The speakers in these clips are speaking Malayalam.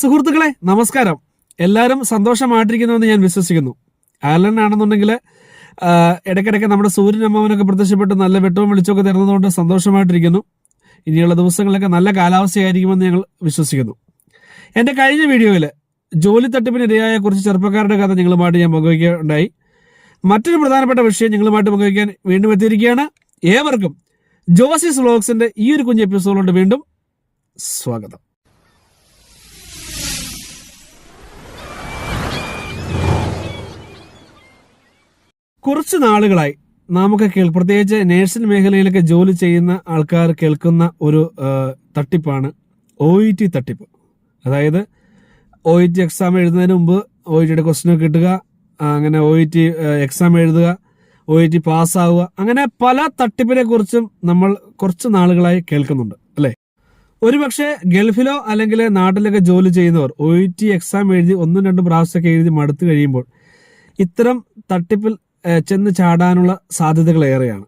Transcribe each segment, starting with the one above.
സുഹൃത്തുക്കളെ നമസ്കാരം. എല്ലാവരും സന്തോഷമായിട്ടിരിക്കുന്നുവെന്ന് ഞാൻ വിശ്വസിക്കുന്നു. ആലൻ ആണെന്നുണ്ടെങ്കിൽ ഇടയ്ക്കിടയ്ക്ക് നമ്മുടെ സൂര്യൻ അമ്മാവനൊക്കെ പ്രത്യക്ഷപ്പെട്ട് നല്ല വെട്ടവും വെളിച്ചമൊക്കെ തരുന്നതുകൊണ്ട് സന്തോഷമായിട്ടിരിക്കുന്നു. ഇനിയുള്ള ദിവസങ്ങളിലൊക്കെ നല്ല കാലാവസ്ഥയായിരിക്കുമെന്ന് ഞങ്ങൾ വിശ്വസിക്കുന്നു. എന്റെ കഴിഞ്ഞ വീഡിയോയിൽ ജോലി തട്ടിപ്പിനിരയായ കുറച്ച് ചെറുപ്പക്കാരുടെ കഥ നിങ്ങളുമായിട്ട് ഞാൻ പങ്കുവയ്ക്കുകയുണ്ടായി. മറ്റൊരു പ്രധാനപ്പെട്ട വിഷയം നിങ്ങളുമായിട്ട് പങ്കുവയ്ക്കാൻ വീണ്ടും എത്തിയിരിക്കുകയാണ്. ഏവർക്കും ജോസിസ് വ്ലോഗ്സിന്റെ ഈ ഒരു കുഞ്ഞ് എപ്പിസോഡിലോട്ട് വീണ്ടും സ്വാഗതം. കുറച്ച് നാളുകളായി നമുക്ക് കേൾ പ്രത്യേകിച്ച് നേഴ്സിംഗ് മേഖലയിലൊക്കെ ജോലി ചെയ്യുന്ന ആൾക്കാർ കേൾക്കുന്ന ഒരു തട്ടിപ്പാണ് ഒ ഇ ടി തട്ടിപ്പ്. അതായത് ഒ ഇ ടി എക്സാം എഴുതുന്നതിന് മുമ്പ് ഒ ഇ ടിയുടെ ക്വസ്റ്റ്യൻ കിട്ടുക അങ്ങനെ ഒ ഇ ടി എക്സാം എഴുതുക ഒ ഇ ടി പാസ്സാവുക അങ്ങനെ പല തട്ടിപ്പിനെ കുറിച്ചും നമ്മൾ കുറച്ച് നാളുകളായി കേൾക്കുന്നുണ്ട് അല്ലേ? ഒരുപക്ഷെ ഗൾഫിലോ അല്ലെങ്കിൽ നാട്ടിലൊക്കെ ജോലി ചെയ്യുന്നവർ ഒ ഇ ടി എക്സാം എഴുതി ഒന്നും രണ്ടും പ്രാവശ്യമൊക്കെ എഴുതി മടുത്തു കഴിയുമ്പോൾ ഇത്തരം തട്ടിപ്പിൽ ചെന്ന് ചാടാനുള്ള സാധ്യതകൾ ഏറെയാണ്.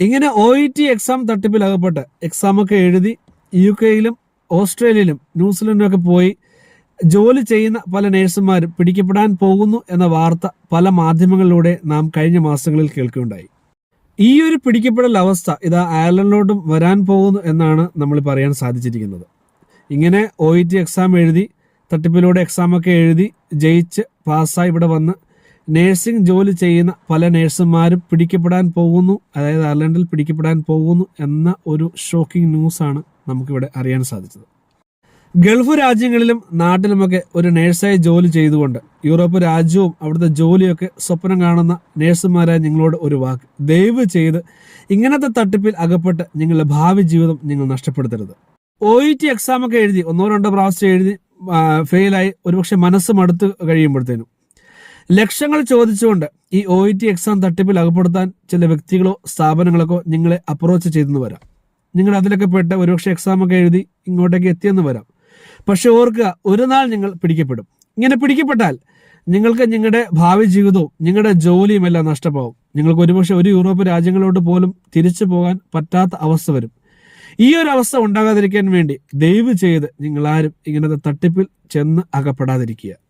ഇങ്ങനെ ഒ ഇ ടി എക്സാം തട്ടിപ്പിൽ അകപ്പെട്ട് എക്സാമൊക്കെ എഴുതി യു കെയിലും ഓസ്ട്രേലിയയിലും ന്യൂസിലൻഡിലും ഒക്കെ പോയി ജോലി ചെയ്യുന്ന പല നഴ്സുമാരും പിടിക്കപ്പെടാൻ പോകുന്നു എന്ന വാർത്ത പല മാധ്യമങ്ങളിലൂടെ നാം കഴിഞ്ഞ മാസങ്ങളിൽ കേൾക്കുകയുണ്ടായി. ഈ ഒരു പിടിക്കപ്പെടൽ അവസ്ഥ ഇതാ അയർലൻഡിലോട്ടും വരാൻ പോകുന്നു എന്നാണ് നമ്മൾ പറയാൻ സാധിച്ചിരിക്കുന്നത്. ഇങ്ങനെ ഒ ഇ ടി എക്സാം എഴുതി തട്ടിപ്പിലൂടെ എക്സാമൊക്കെ എഴുതി ജയിച്ച് പാസ്സായി ഇവിടെ വന്ന് നേഴ്സിംഗ് ജോലി ചെയ്യുന്ന പല നേഴ്സുമാരും പിടിക്കപ്പെടാൻ പോകുന്നു. അതായത് അയർലൻഡിൽ പിടിക്കപ്പെടാൻ പോകുന്നു എന്ന ഒരു ഷോക്കിംഗ് ന്യൂസാണ് നമുക്കിവിടെ അറിയാൻ സാധിച്ചത്. ഗൾഫ് രാജ്യങ്ങളിലും നാട്ടിലുമൊക്കെ ഒരു നേഴ്സായി ജോലി ചെയ്തുകൊണ്ട് യൂറോപ്പ് രാജ്യവും അവിടുത്തെ ജോലിയൊക്കെ സ്വപ്നം കാണുന്ന നേഴ്സുമാരായ നിങ്ങളോട് ഒരു വാക്ക്. ദയവ് ചെയ്ത് ഇങ്ങനത്തെ തട്ടിപ്പിൽ അകപ്പെട്ട് നിങ്ങളുടെ ഭാവി ജീവിതം നിങ്ങൾ നഷ്ടപ്പെടുത്തരുത്. ഒ ഇ ടി എക്സാം ഒക്കെ എഴുതി ഒന്നോ രണ്ടോ പ്രാവശ്യം എഴുതി ഫെയിലായി ഒരുപക്ഷെ മനസ്സ് മടുത്ത് കഴിയുമ്പോഴത്തേനും ലക്ഷങ്ങൾ ചോദിച്ചുകൊണ്ട് ഈ ഒ ഇ ടി എക്സാം തട്ടിപ്പിൽ അകപ്പെടുത്താൻ ചില വ്യക്തികളോ സ്ഥാപനങ്ങളൊക്കെ നിങ്ങളെ അപ്രോച്ച് ചെയ്തെന്ന് വരാം. നിങ്ങൾ അതിലൊക്കെ പെട്ട് ഒരുപക്ഷെ എക്സാം ഒക്കെ എഴുതി ഇങ്ങോട്ടേക്ക് എത്തിയെന്ന് വരാം. പക്ഷെ ഓർക്കുക ഒരു നാൾ നിങ്ങൾ പിടിക്കപ്പെടും. ഇങ്ങനെ പിടിക്കപ്പെട്ടാൽ നിങ്ങൾക്ക് നിങ്ങളുടെ ഭാവി ജീവിതവും നിങ്ങളുടെ ജോലിയും എല്ലാം നഷ്ടമാവും. നിങ്ങൾക്ക് ഒരുപക്ഷെ ഒരു യൂറോപ്യൻ രാജ്യങ്ങളോട്ട് പോലും തിരിച്ചു പോകാൻ പറ്റാത്ത അവസ്ഥ വരും. ഈ ഒരു അവസ്ഥ ഉണ്ടാകാതിരിക്കാൻ വേണ്ടി ദയവ് ചെയ്ത് നിങ്ങൾ ആരും ഇങ്ങനത്തെ തട്ടിപ്പിൽ ചെന്ന് അകപ്പെടാതിരിക്കുക.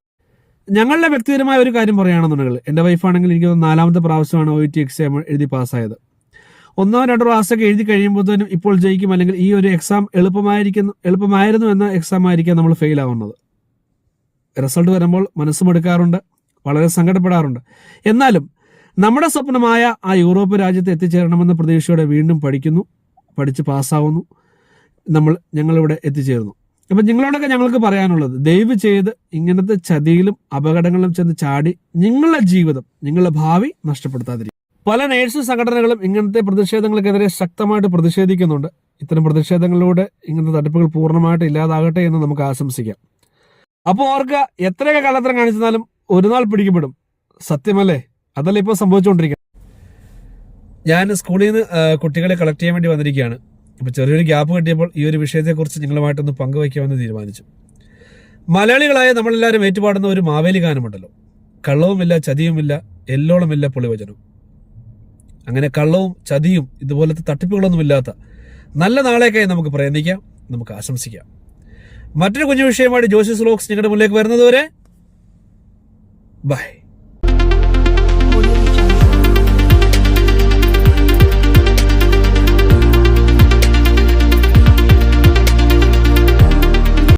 ഞങ്ങളുടെ വ്യക്തിപരമായ ഒരു കാര്യം പറയുകയാണെന്നുണ്ടെങ്കിൽ എന്റെ വൈഫാണെങ്കിൽ എനിക്ക് നാലാമത്തെ പ്രാവശ്യമാണ് ഒ ടി എക്സാം എഴുതി പാസ്സായത്. ഒന്നോ രണ്ടോ പ്രാവശ്യമൊക്കെ എഴുതി കഴിയുമ്പോഴത്തേനും ഇപ്പോൾ ജയിക്കും അല്ലെങ്കിൽ ഈ ഒരു എക്സാം എളുപ്പമായിരിക്കുന്നു എളുപ്പമായിരുന്നു എന്ന എക്സാം ആയിരിക്കാം നമ്മൾ ഫെയിൽ ആവുന്നത്. റിസൾട്ട് വരുമ്പോൾ മനസ്സുമെടുക്കാറുണ്ട് വളരെ സങ്കടപ്പെടാറുണ്ട്. എന്നാലും നമ്മുടെ സ്വപ്നമായ ആ യൂറോപ്പ് രാജ്യത്ത് എത്തിച്ചേരണമെന്ന പ്രതീക്ഷയോടെ വീണ്ടും പഠിക്കുന്നു പഠിച്ച് പാസ്സാവുന്നു. നമ്മൾ ഞങ്ങളിവിടെ എത്തിച്ചേർന്നു അപ്പം നിങ്ങളോടൊക്കെ ഞങ്ങൾക്ക് പറയാനുള്ളത് ദയവ് ചെയ്ത് ഇങ്ങനത്തെ ചതിയിലും അപകടങ്ങളിലും ചെന്ന് ചാടി നിങ്ങളുടെ ജീവിതം നിങ്ങളുടെ ഭാവി നഷ്ടപ്പെടുത്താതിരിക്കും പല നേഴ്സ് സംഘടനകളും ഇങ്ങനത്തെ പ്രതിഷേധങ്ങൾക്കെതിരെ ശക്തമായിട്ട് പ്രതിഷേധിക്കുന്നുണ്ട്. ഇത്തരം പ്രതിഷേധങ്ങളിലൂടെ ഇങ്ങനത്തെ തട്ടിപ്പുകൾ പൂർണമായിട്ട് ഇല്ലാതാകട്ടെ എന്ന് നമുക്ക് ആശംസിക്കാം. അപ്പോൾ ഓർക്കുക എത്രയൊക്കെ കള്ളത്തരം കാണിച്ചാലും ഒരു നാൾ പിടിക്കപ്പെടും. സത്യമല്ലേ? അതല്ല ഇപ്പോൾ സംഭവിച്ചുകൊണ്ടിരിക്കുന്നത്? ഞാൻ സ്കൂളിൽ നിന്ന് കുട്ടികളെ കളക്ട് ചെയ്യാൻ വേണ്ടി വന്നിരിക്കുകയാണ്. അപ്പോൾ ചെറിയൊരു ഗ്യാപ്പ് കിട്ടിയപ്പോൾ ഈ ഒരു വിഷയത്തെക്കുറിച്ച് നിങ്ങളുമായിട്ടൊന്ന് പങ്കുവയ്ക്കാമെന്ന് തീരുമാനിച്ചു. മലയാളികളായ നമ്മളെല്ലാവരും ഏറ്റുപാടുന്ന ഒരു മാവേലി ഗാനമുണ്ടല്ലോ. കള്ളവുമില്ല ചതിയുമില്ല എല്ലോളമില്ല പൊളിവചനം. അങ്ങനെ കള്ളവും ചതിയും ഇതുപോലത്തെ തട്ടിപ്പുകളൊന്നും ഇല്ലാത്ത നല്ല നാളേക്കായി നമുക്ക് പ്രയത്നിക്കാം നമുക്ക് ആശംസിക്കാം. മറ്റൊരു കുഞ്ഞു വിഷയമായിട്ട് ജോസി സ്ലോക്സ് നിങ്ങളുടെ മുന്നിലേക്ക് വരുന്നതുവരെ ബൈ.